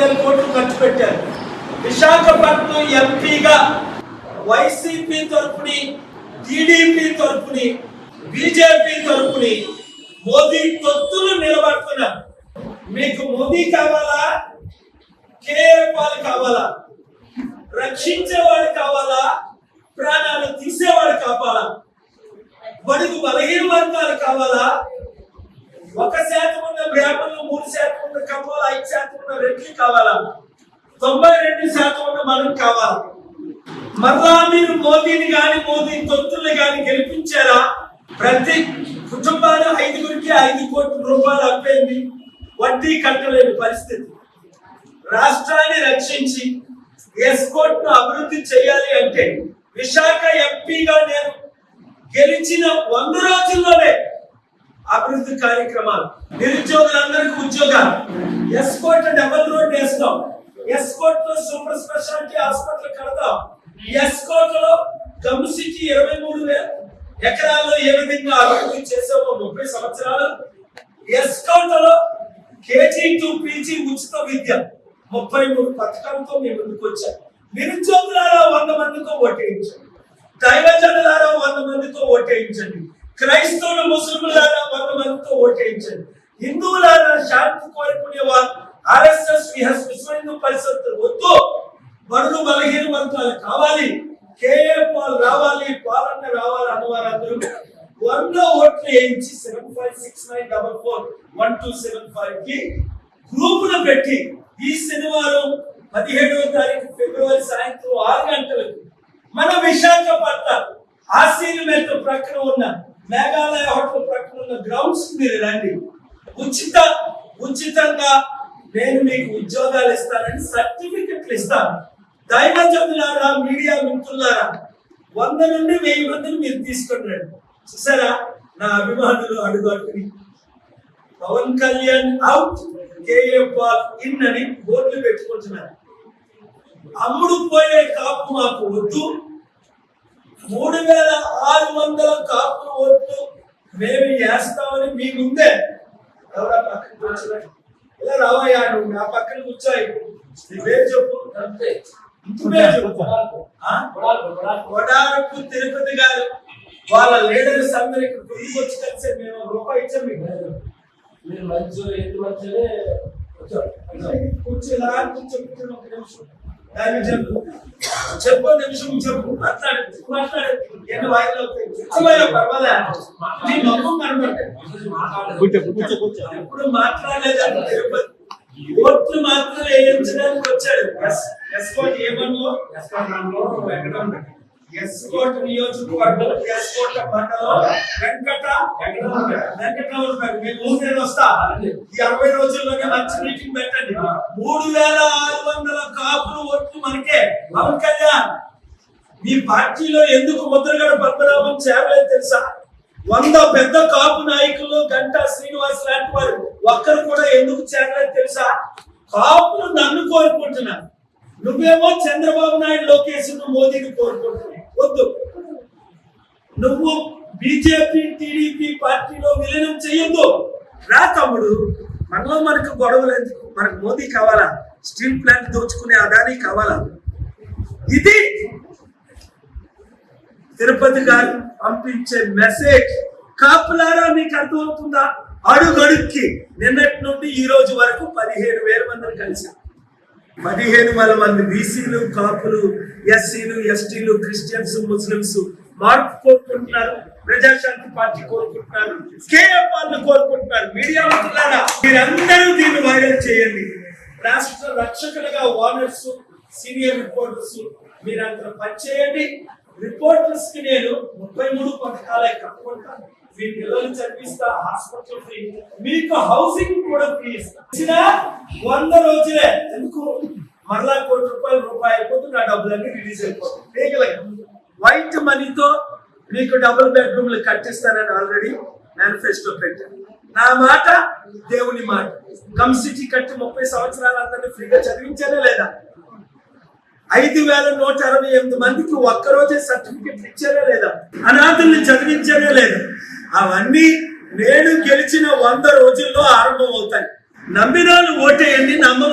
వేల కోట్లు ఖర్చు పెట్టారు. విశాఖపట్నం ఎంపీగా వైసీపీ తరపుని టీడీపీ తరపుని బీజేపీ తరపుని మోదీ తొత్తులు నిలబడుతున్నారు. మీకు మోదీ కావాలా? కేఆర్ పాలు కావాలా? రక్షించేవాడు కావాలా? ప్రాణాలు తీసేవాడు కావాలా? బడుగు బలహీన వర్గాలు కావాలా? ఒక శాతం ఉన్న బ్రాహ్మణులు మూడు శాతం ఉన్న కమ్మాల ఐదు శాతం ఉన్న రెడ్లు కావాలా? తొంభై రెండు శాతం ఉన్న మనం కావాలా? మరలా మీరు మోదీని గాని మోదీ తొత్తుల్ని గాని గెలిపించారా? ప్రతి కుటుంబాలు ఐదుగురికి ఐదు కోట్ల రూపాయలు అప్పింది? వడ్డీ కట్టలేని పరిస్థితి. రాష్ట్రాన్ని రక్షించి ఎస్కోట్ను అభివృద్ధి చేయాలి అంటే విశాఖ ఎంపీగా నేను గెలిచిన వంద రోజుల్లోనే అభివృద్ధి కార్యక్రమాలు. నిరుద్యోగులందరికీ ఉద్యోగాలు. ఎస్కోట్ డబల్ రోడ్ వేస్తాం ఎస్కోట్లో సూపర్ స్పెషాలిటీ హాస్పిటల్ కడతాం. ఎస్కోట్లో గమ్ సిటీ ఇరవై మూడు వేల ఎకరాల్లో ఏ విధంగా అభివృద్ధి చేసామో ముప్పై సంవత్సరాలు. ఎస్కోట్లో కేజీ టు పీజీ ఉచిత విద్య ముప్పై మూడు పథకాలతో మేము ముందుకు వచ్చాం. నిరుద్యోగులారా వంద మందితో ఓటేయించండి. దైవజనులారా వంద మందితో ఓటేయించండి. క్రైస్తవులు ముస్లింలారా భగవంతుతో ఓటేయించండి. హిందువులారా శాంతి కోరుకునే వారు ఆర్ఎస్ఎస్ విశ్వ హిందూ పరిషత్ వద్దు. బడులు బలహీన వర్గాలు కావాలి. కేఏ పాల్ రావాలి పాలన్న రావాలి అన్నవారందరూ వంద ఓట్లు వేయించి seven five six nine double four one two seven ఫైవ్కి గ్రూపులు పెట్టి ఈ శనివారం పదిహేడవ తారీఖు ఫిబ్రవరి సాయంత్రం ఆరు గంటలకు మన విశాఖపట్నం ఆసీన ప్రక్కన ఉన్న మేఘాలయ హోటల్ ప్రక్కన ఉన్న గ్రౌండ్స్ మీరు రండి. ఉచిత ఉచితంగా నేను మీకు ఉద్యోగాలు ఇస్తానని సర్టిఫికెట్లు ఇస్తాను. దైవజనులారా మీడియా మిత్రులారా వంద నుండి వెయ్యి మందిని మీరు తీసుకొని రండి. చూసారా? నా అభిమానులు అడుగు అడుగుని Pawan Kalyan out KA in అని బోర్డు పెట్టుకుంటున్నారు. అమ్ముడు పోయే కాపు మాకు వద్దు. మూడు వేల ఆరు వందల కాపు ఓట్లు మేము వేస్తామని మీ ముందే ఎవరా పక్కన కూర్చున్నారు ఇలా రావయ్యా నువ్వు నా పక్కన కూర్చోయి నీ పేరు చెప్పు? కొడారపు తిరుపతి గారు వాళ్ళ లీడర్స్ అందరు ఇక్కడ గుడికి వచ్చి కలిసి మేము ఒక రూపాయి ఇచ్చాం మీకు. మీరు మంచి ఎత్తు కూర్చోలా కూర్చో కూర్చొని ఒక నిమిషం. దాన్ని చెప్పు. నిమిషం చెప్పు. మాట్లాడు మాట్లాడు. ఎన్ని చెప్పబోయా పర్వాలే. నీ ఎప్పుడు మాట్లాడలేదు తిరుపతి. ఓట్లు మాత్రం వేయించడానికి వచ్చాడు. ఎస్ ఎస్కోట్ ఏమన్లో ఎస్కాండ్లో వెంకటరమణ ఎస్కోట్ నియోజకవర్గం ఎస్కోట్ మండలం వెంకట వెంకటరమణ గారు మీ ఊరు నేను వస్తా. ఈ అరవై రోజుల్లోనే మంచి మీటింగ్ పెట్టండి. మూడు వేల ఆరు వందల పవన్ కళ్యాణ్ మీ పార్టీలో ఎందుకు ముద్రగడ పద్మనాభం చేరలేదు తెలుసా? వంద పెద్ద కాపు నాయకులు గంటా శ్రీనివాస్ లాంటి వారు ఒక్కరు కూడా ఎందుకు చేరలేదు తెలుసా? కాపులు నన్ను కోరుకుంటున్నారు. నువ్వేమో చంద్రబాబు నాయుడు లోకేష్ మోదీని కోరుకుంటున్నావు. వద్దు. నువ్వు బీజేపీ టీడీపీ పార్టీలో విలీనం చేయొద్దు రా తమ్ముడు. మనలో మనకు గొడవలు ఎందుకు? మనకు మోదీ కావాలా? స్టీల్ ప్లాంట్ దోచుకునే అదానీ కావాలా? ఇది తిరుపతి గారు పంపించే మెసేజ్. కాపులారా మీకు అర్థమవుతుందా? అడుగడుక్కి నిన్నటి నుండి ఈ రోజు వరకు పదిహేను వేల మందిని కలిసాం పదిహేను వేల మంది బీసీలు కాపులు ఎస్సీలు ఎస్టీలు క్రిస్టియన్స్ ముస్లిమ్స్ మార్పు కోరుకుంటున్నారు ప్రజాశాంతి పార్టీ కోరుకుంటున్నారు కేఎఫ్ వాళ్ళు కోరుకుంటున్నారు. మీడియా మిత్రులారా మీరందరూ దీన్ని వైరల్ చేయండి. రాష్ట్ర రక్షకులుగా ఓనర్స్ సీనియర్ రిపోర్టర్స్ మీరందరూ పనిచేయండి. రిపోర్టర్స్కి నేను ముప్పై మూడు పథకాలే కట్టుకుంటాను మీ పిల్లలు చదివిస్తా హాస్పిటల్ ఫ్రీ. మీకు హౌసింగ్ కూడా ఫ్రీ ఇస్తా. వంద రోజులే. ఎందుకు? మరలా కోటి రూపాయలు రూపాయి అయిపోతుంది నా డబ్బులన్నీ రిలీజ్ అయిపోతుంది వైట్ మనీతో మీకు డబుల్ బెడ్రూమ్లు కట్టిస్తానని ఆల్రెడీ మేనిఫెస్టో పెట్టాను నా మాట దేవుని మాట. కమ్ సిటీ కట్టి ముప్పై సంవత్సరాలు అందరినీ ఫ్రీగా చదివించానే లేదా? ఐదు వేల నూట అరవై ఎనిమిది మందికి ఒక్కరోజే సర్టిఫికెట్ ఇచ్చారా లేదా అనాథుల్ని చదివించారా లేదా అవన్నీ నేను గెలిచిన వంద రోజుల్లో ఆరంభం అవుతాయి నమ్మినాను ఓటేయండి నమ్మ